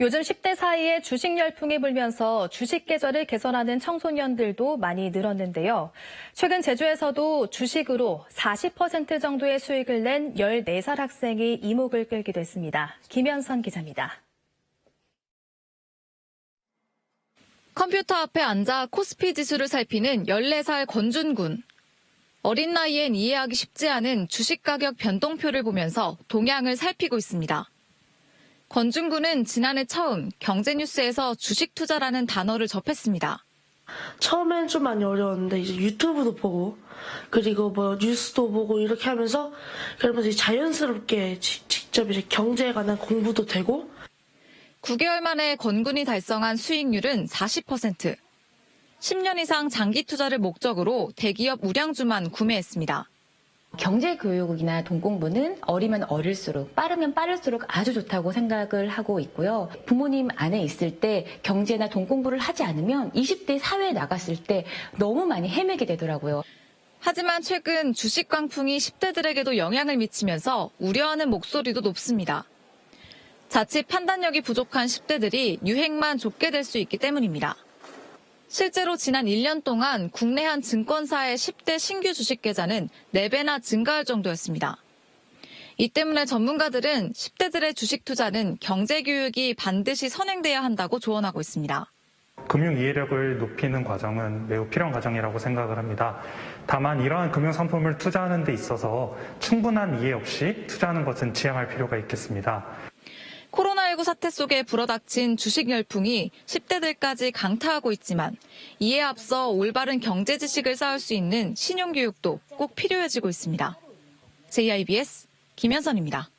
요즘 10대 사이에 주식 열풍이 불면서 주식 계좌를 개설하는 청소년들도 많이 늘었는데요. 최근 제주에서도 주식으로 40% 정도의 수익을 낸 14살 학생이 이목을 끌기도 했습니다. 김현선 기자입니다. 컴퓨터 앞에 앉아 코스피 지수를 살피는 14살 권준군. 어린 나이엔 이해하기 쉽지 않은 주식 가격 변동표를 보면서 동향을 살피고 있습니다. 권준군은 지난해 처음 경제뉴스에서 주식 투자라는 단어를 접했습니다. 처음엔 좀 많이 어려웠는데 이제 유튜브도 보고 그리고 뭐 뉴스도 보고 이렇게 하면서 그러면서 자연스럽게 지- 직접 이제 경제에 관한 공부도 되고 9개월 만에 권군이 달성한 수익률은 40%. 10년 이상 장기 투자를 목적으로 대기업 우량주만 구매했습니다. 경제 교육이나 돈 공부는 어리면 어릴수록 빠르면 빠를수록 아주 좋다고 생각을 하고 있고요. 부모님 안에 있을 때 경제나 돈 공부를 하지 않으면 20대 사회에 나갔을 때 너무 많이 헤매게 되더라고요. 하지만 최근 주식 광풍이 10대들에게도 영향을 미치면서 우려하는 목소리도 높습니다. 자칫 판단력이 부족한 10대들이 유행만 좁게 될 수 있기 때문입니다. 실제로 지난 1년 동안 국내 한 증권사의 10대 신규 주식 계좌는 4배나 증가할 정도였습니다. 이 때문에 전문가들은 10대들의 주식 투자는 경제 교육이 반드시 선행돼야 한다고 조언하고 있습니다. 금융 이해력을 높이는 과정은 매우 필요한 과정이라고 생각을 합니다. 다만 이러한 금융 상품을 투자하는 데 있어서 충분한 이해 없이 투자하는 것은 지양할 필요가 있겠습니다. 코로나19 사태 속에 불어닥친 주식 열풍이 10대들까지 강타하고 있지만 이에 앞서 올바른 경제 지식을 쌓을 수 있는 신용교육도 꼭 필요해지고 있습니다. JIBS 김현선입니다.